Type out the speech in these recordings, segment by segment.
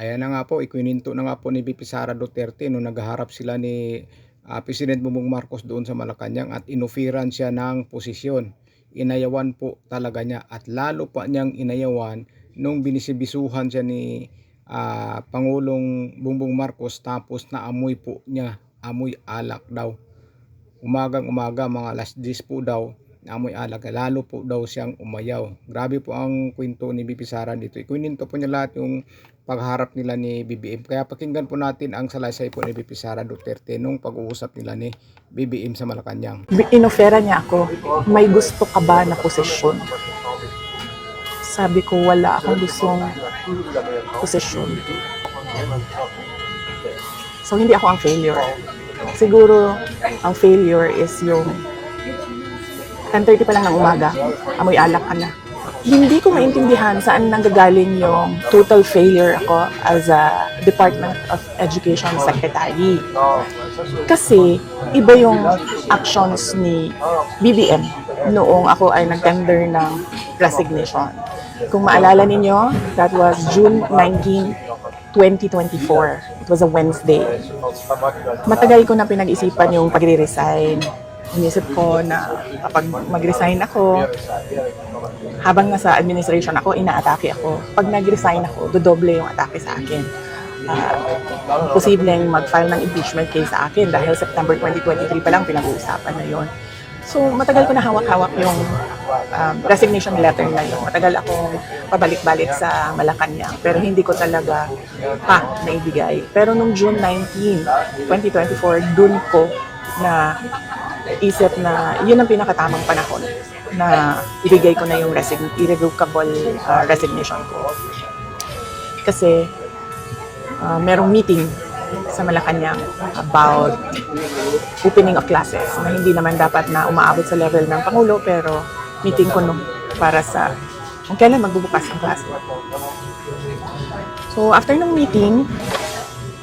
Ayan na nga po, ikwininto na nga po ni VP Sara Duterte nung naghaharap sila ni ah, President Bongbong Marcos doon sa Malacanang at inofiran siya ng posisyon. Inayawan po talaga niya at lalo pa niyang inayawan nung binisibisuhan siya ni ah, Pangulong Bongbong Marcos tapos naamoy po niya, amoy alak daw. Umagang umaga mga alas 10 po daw, naamoy alak, lalo po daw siyang umayaw. Grabe po ang kwento ni BP Sara dito. Ikwininto po niya lahat yung pagharap nila ni BBM. Kaya pakinggan po natin ang salaysay po ni BP Sara Duterte nung pag-uusap nila ni BBM sa Malacanang. Inofera niya ako, may gusto ka ba na posisyon? Sabi ko, wala akong gustong posisyon. So, hindi ako ang failure. Siguro, ang failure is yung 10.30 pa lang ng umaga, amoy alak ka na. Hindi ko maintindihan saan nanggagaling yung total failure ako as a Department of Education Secretary. Kasi iba yung actions ni BBM noong ako ay nag-tender ng resignation. Kung maalala ninyo, that was June 19, 2024. It was a Wednesday. Matagal ko na pinag-isipan yung pagre-resign. Inisip ko na kapag mag-resign ako, habang nasa administration ako, inaatake ako. Pag nag-resign ako, dodoble yung atake sa akin. Ah, posibleng mag-file ng impeachment case sa akin dahil September 2023 pa lang pinag-uusapan na yon. So, matagal ko na hawak-hawak yung um, resignation letter na yun. Matagal akong pabalik-balik sa Malacanang, pero hindi ko talaga pa naibigay. Pero nung June 19, 2024, dun ko na isip na yun ang pinakatamang panahon na ibigay ko na yung resign, irrevocable uh, resignation ko. Kasi uh, merong meeting sa Malacanang about opening of classes na hindi naman dapat na umaabot sa level ng Pangulo pero meeting ko nung para sa kung kailan magbubukas ang klase. So after ng meeting,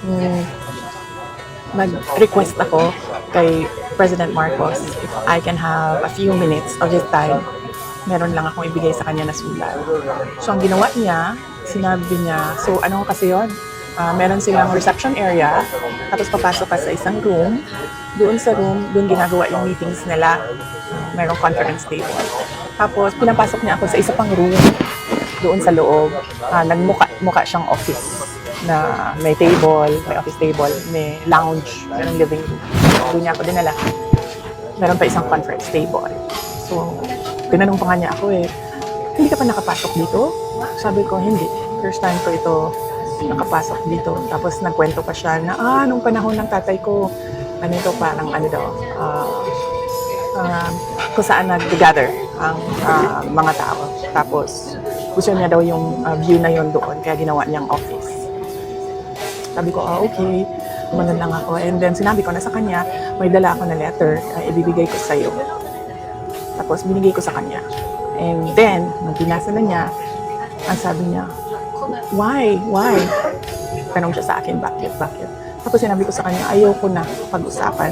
mm, nag-request ako kay President Marcos if I can have a few minutes of his time. Meron lang akong ibigay sa kanya na sulat. So ang ginawa niya, sinabi niya, so ano kasi yon? Ah, meron silang reception area, tapos papasok ka sa isang room. Doon sa room, doon ginagawa yung meetings nila. Merong conference table. Tapos pinapasok niya ako sa isa pang room doon sa loob. Ah, nagmuka muka siyang office na may table, may office table, may lounge, merong living room. Doon niya ako dinala. Meron pa isang conference table. So, tinanong pa nga niya ako eh, hindi ka pa nakapasok dito? Sabi ko, hindi. First time ko ito nakapasok dito. Tapos nagkwento pa siya na, ah, nung panahon ng tatay ko, ano ito, parang ano daw, ah, ah, kung saan nag-gather ang ah, mga tao. Tapos, gusto niya daw yung ah, view na yon doon, kaya ginawa niyang office. Sabi ko, ah, okay. Umanon lang ako. And then, sinabi ko na sa kanya, may dala ako na letter, ah, ibibigay ko sa iyo. Tapos, binigay ko sa kanya. And then, nung binasa na niya, ang sabi niya, why? Why? Tanong siya sa akin, bakit? Bakit? Tapos sinabi ko sa kanya, ayoko na pag-usapan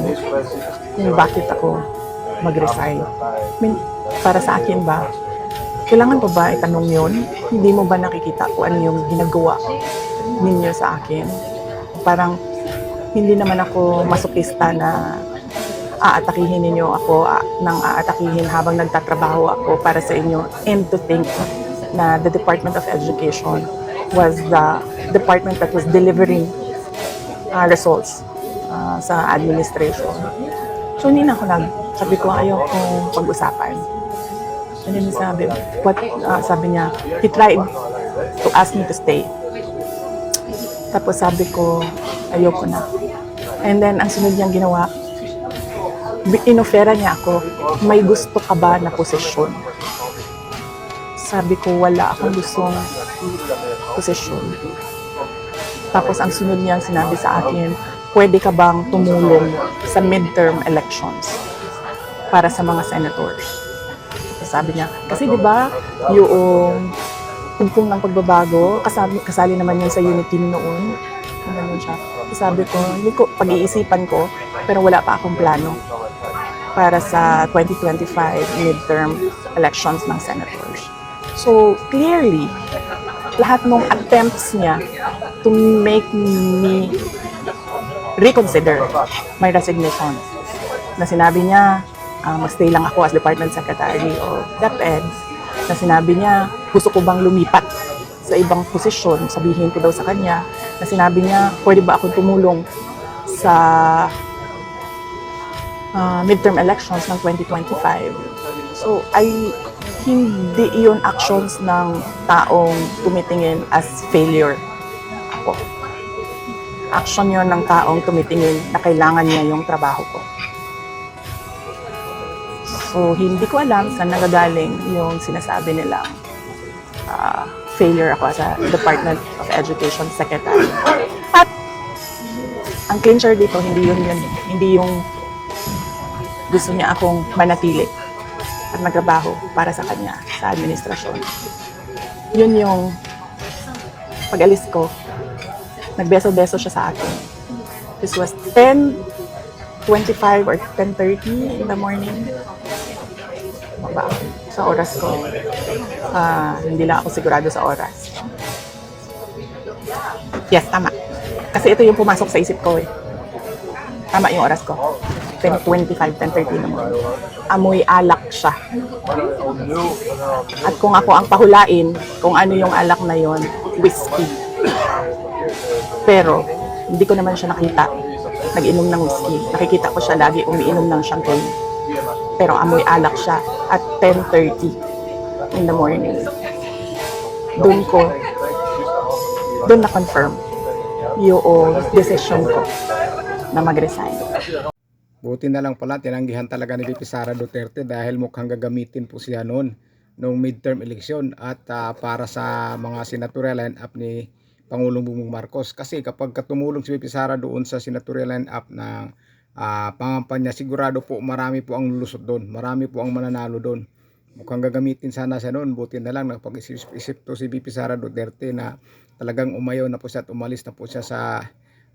kung bakit ako mag-resign. I mean, para sa akin ba, kailangan pa ba itanong yun? Hindi mo ba nakikita kung ano yung ginagawa ninyo sa akin? Parang hindi naman ako masokista na aatakihin ninyo ako ah, nang aatakihin habang nagtatrabaho ako para sa inyo and to think na the Department of Education was the department that was delivering uh, results uh, sa administration. So hindi na ako nag, sabi ko ayaw kong pag-usapan. And then sabi, what, uh, sabi niya, he tried to ask me to stay. Tapos sabi ko, ayoko na. And then ang sunod niyang ginawa, inofera niya ako, may gusto ka ba na posisyon? Sabi ko, wala akong gustong posisyon. Tapos ang sunod niyang sinabi sa akin, pwede ka bang tumulong sa midterm elections para sa mga senators? Sabi niya, kasi di ba yung tungkong ng pagbabago, kasali, kasali naman yun sa unit team noon. Ganun siya. Sabi ko, hindi ko, pag-iisipan ko, pero wala pa akong plano para sa 2025 midterm elections ng senators. So, clearly, lahat ng attempts niya to make me reconsider my resignation. Na sinabi niya, ah, magstay lang ako as Department Secretary o DepEds. Na sinabi niya, gusto ko bang lumipat sa ibang posisyon, sabihin ko daw sa kanya, na sinabi niya, pwede ba akong tumulong sa ah, midterm elections ng 2025. So, ay hindi iyon actions ng taong tumitingin as failure ako. Action yon ng taong tumitingin na kailangan niya yung trabaho ko. So, hindi ko alam saan nagagaling yung sinasabi nilang ah, failure ako as a Department of Education Secretary. At ang clincher dito, hindi yun yun. Hindi yung gusto niya akong manatili at magtrabaho para sa kanya sa administrasyon. Yun yung pag-alis ko, nagbeso-beso siya sa akin. This was 10.25 or 10.30 in the morning. Baba ako sa oras ko. Ah, hindi lang ako sigurado sa oras. Yes, tama. Kasi ito yung pumasok sa isip ko eh. Tama yung oras ko. 10.25, 10.30 naman. Amoy alak siya. At kung ako ang pahulain, kung ano yung alak na yon, whiskey. Pero, hindi ko naman siya nakita nag-inom ng whiskey. Nakikita ko siya lagi umiinom ng champagne. Pero amoy alak siya at 10.30 in the morning. Doon ko, doon na-confirm yung decision ko na mag-resign. Buti na lang pala, tinanggihan talaga ni VP Sara Duterte dahil mukhang gagamitin po siya noon nung midterm election at ah, para sa mga senatorial line-up ni Pangulong Bongbong Marcos. Kasi kapag tumulong si VP Sara doon sa senatorial line-up ng ah, pangampanya, sigurado po marami po ang lulusot doon. Marami po ang mananalo doon. Mukhang gagamitin sana siya noon. Buti na lang napag-isip to si VP Sara Duterte na talagang umayaw na po siya at umalis na po siya sa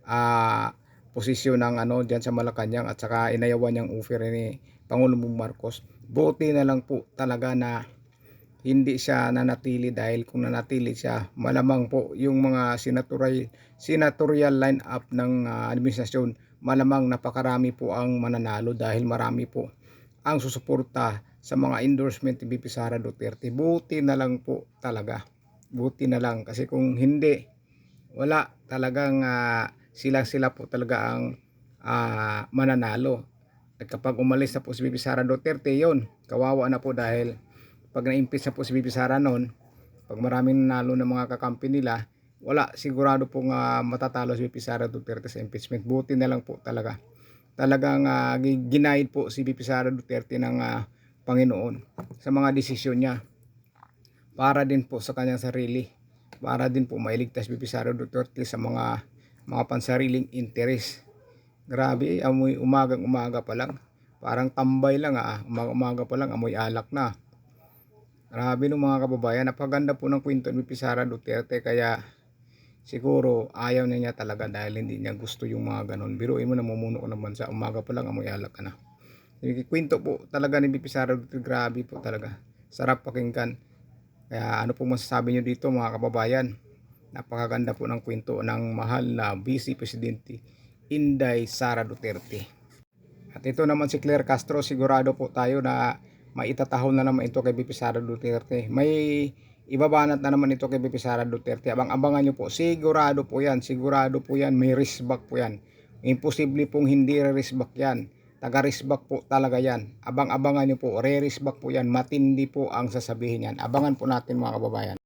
ah, posisyon ng ano diyan sa Malacanang at saka inayawan niyang offer ni Pangulong Marcos. Buti na lang po talaga na hindi siya nanatili dahil kung nanatili siya malamang po yung mga senatorial senatorial line-up ng ah, administrasyon malamang napakarami po ang mananalo dahil marami po ang susuporta sa mga endorsement ni BP Sara Duterte. Buti na lang po talaga. Buti na lang kasi kung hindi wala talagang ah, sila sila po talaga ang ah, mananalo. At kapag umalis na po si BP Sara Duterte, yon kawawa na po dahil pag na-impeach na po si BP Sara noon, pag maraming nanalo ng mga kakampi nila, wala sigurado pong ah, matatalo si BP Sara Duterte sa impeachment. Buti na lang po talaga. Talagang uh, ginaid po si BP Sara Duterte ng ah, Panginoon sa mga desisyon niya para din po sa kanyang sarili para din po mailigtas BP Sara Duterte sa mga mga pansariling interes. Grabe, amoy umagang umaga pa lang. Parang tambay lang ah, umaga, umaga pa lang amoy alak na. Grabe no mga kababayan, napaganda po ng kwento ni Sara Duterte kaya siguro ayaw na niya talaga dahil hindi niya gusto yung mga ganon. Biruin mo na mumuno ka ng bansa, umaga pa lang amoy alak ka na. Yung kwento po talaga ni Sara Duterte, grabe po talaga. Sarap pakinggan. Kaya ano po masasabi nyo dito mga kababayan? Napakaganda po ng kwento ng mahal na Vice Presidente Inday Sara Duterte. At ito naman si Claire Castro, sigurado po tayo na maitatahol na naman ito kay BP Sara Duterte. May ibabanat na naman ito kay BP Sara Duterte. Abang-abangan nyo po, sigurado po yan, sigurado po yan, may riskback po yan. Imposible pong hindi re-riskback yan. Taga-riskback po talaga yan. Abang-abangan nyo po, re-riskback po yan. Matindi po ang sasabihin yan. Abangan po natin mga kababayan.